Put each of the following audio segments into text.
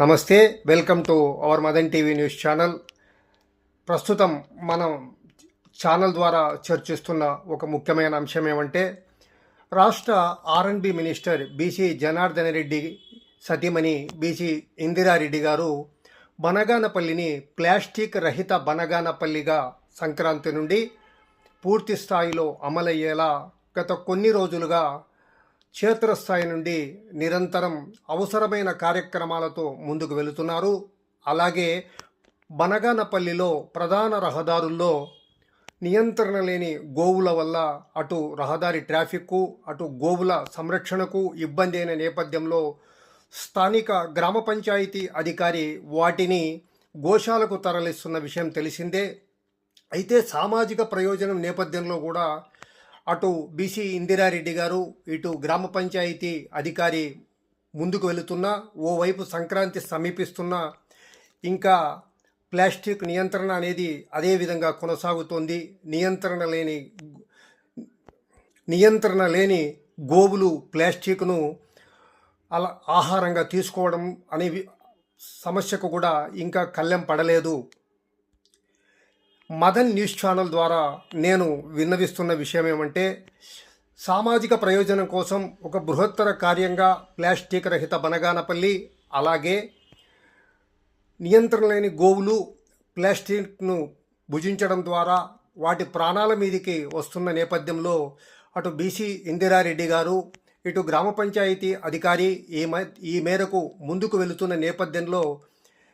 నమస్తే welcome to our Madan TV news channel. ప్రస్తుతం మనం ఛానల్ ద్వారా చర్చిస్తున్న ఒక ముఖ్యమైన అంశం ఏమంటే రాష్ట్ర ఆర్ఎండ్బి మినిస్టర్ బీసీ జనార్దన్ రెడ్డి సతీమణి బీసీ ఇందిరారెడ్డి గారు బనగానపల్లిని ప్లాస్టిక్ రహిత బనగానపల్లిగా సంక్రాంతి నుండి పూర్తి స్థాయిలో అమలయ్యేలా గత కొన్ని రోజులుగా క్షేత్రస్థాయి నుండి నిరంతరం అవసరమైన కార్యక్రమాలతో ముందుకు వెళుతున్నారు. అలాగే బనగానపల్లిలో ప్రధాన రహదారుల్లో నియంత్రణ లేని గోవుల వల్ల అటు రహదారి ట్రాఫిక్కు అటు గోవుల సంరక్షణకు ఇబ్బంది అయిన నేపథ్యంలో స్థానిక గ్రామ పంచాయతీ అధికారి వాటిని గోశాలకు తరలిస్తున్న విషయం తెలిసిందే. అయితే సామాజిక ప్రయోజనం నేపథ్యంలో కూడా అటు బీసీ ఇందిరారెడ్డి గారు ఇటు గ్రామ పంచాయతీ అధికారి ముందుకు వెళుతున్నా ఓవైపు సంక్రాంతి సమీపిస్తున్నా ఇంకా ప్లాస్టిక్ నియంత్రణ అనేది అదే విధంగా కొనసాగుతోంది. నియంత్రణ లేని నియంత్రణ లేని గోవులు ప్లాస్టిక్ను అలా ఆహారంగా తీసుకోవడం అనేవి సమస్యకు కూడా ఇంకా కళ్ళెం పడలేదు. మదన్ న్యూస్ ఛానల్ ద్వారా నేను విన్నవిస్తున్న విషయం ఏమంటే సామాజిక ప్రయోజనం కోసం ఒక బృహత్తర కార్యంగా ప్లాస్టిక్ రహిత బనగానపల్లి అలాగే నియంత్రణ లేని గోవులు ప్లాస్టిక్ను భుజించడం ద్వారా వాటి ప్రాణాల మీదికి వస్తున్న నేపథ్యంలో అటు బీసీ ఇందిరారెడ్డి గారు ఇటు గ్రామ పంచాయతీ అధికారి ఈ మ ఈ మేరకు ముందుకు వెళుతున్న నేపథ్యంలో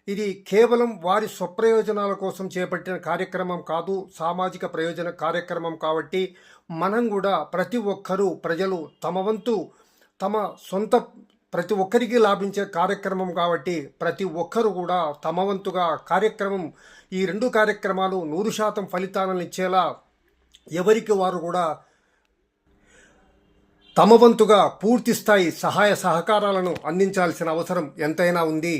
ఇది కేవలం వారి స్వప్రయోజనాల కోసం చేపట్టిన కార్యక్రమం కాదు సామాజిక ప్రయోజన కార్యక్రమం కాబట్టి మనం కూడా ప్రతి ఒక్కరూ ప్రజలు తమ వంతు తమ సొంత ప్రతి ఒక్కరికి లాభించే కార్యక్రమం కాబట్టి ప్రతి ఒక్కరు కూడా తమ వంతుగా కార్యక్రమం ఈ రెండు కార్యక్రమాలు నూరు శాతం ఫలితాలను ఇచ్చేలా ఎవరికి వారు కూడా తమ వంతుగా పూర్తి స్థాయి సహాయ సహకారాలను అందించాల్సిన అవసరం ఎంతైనా ఉంది.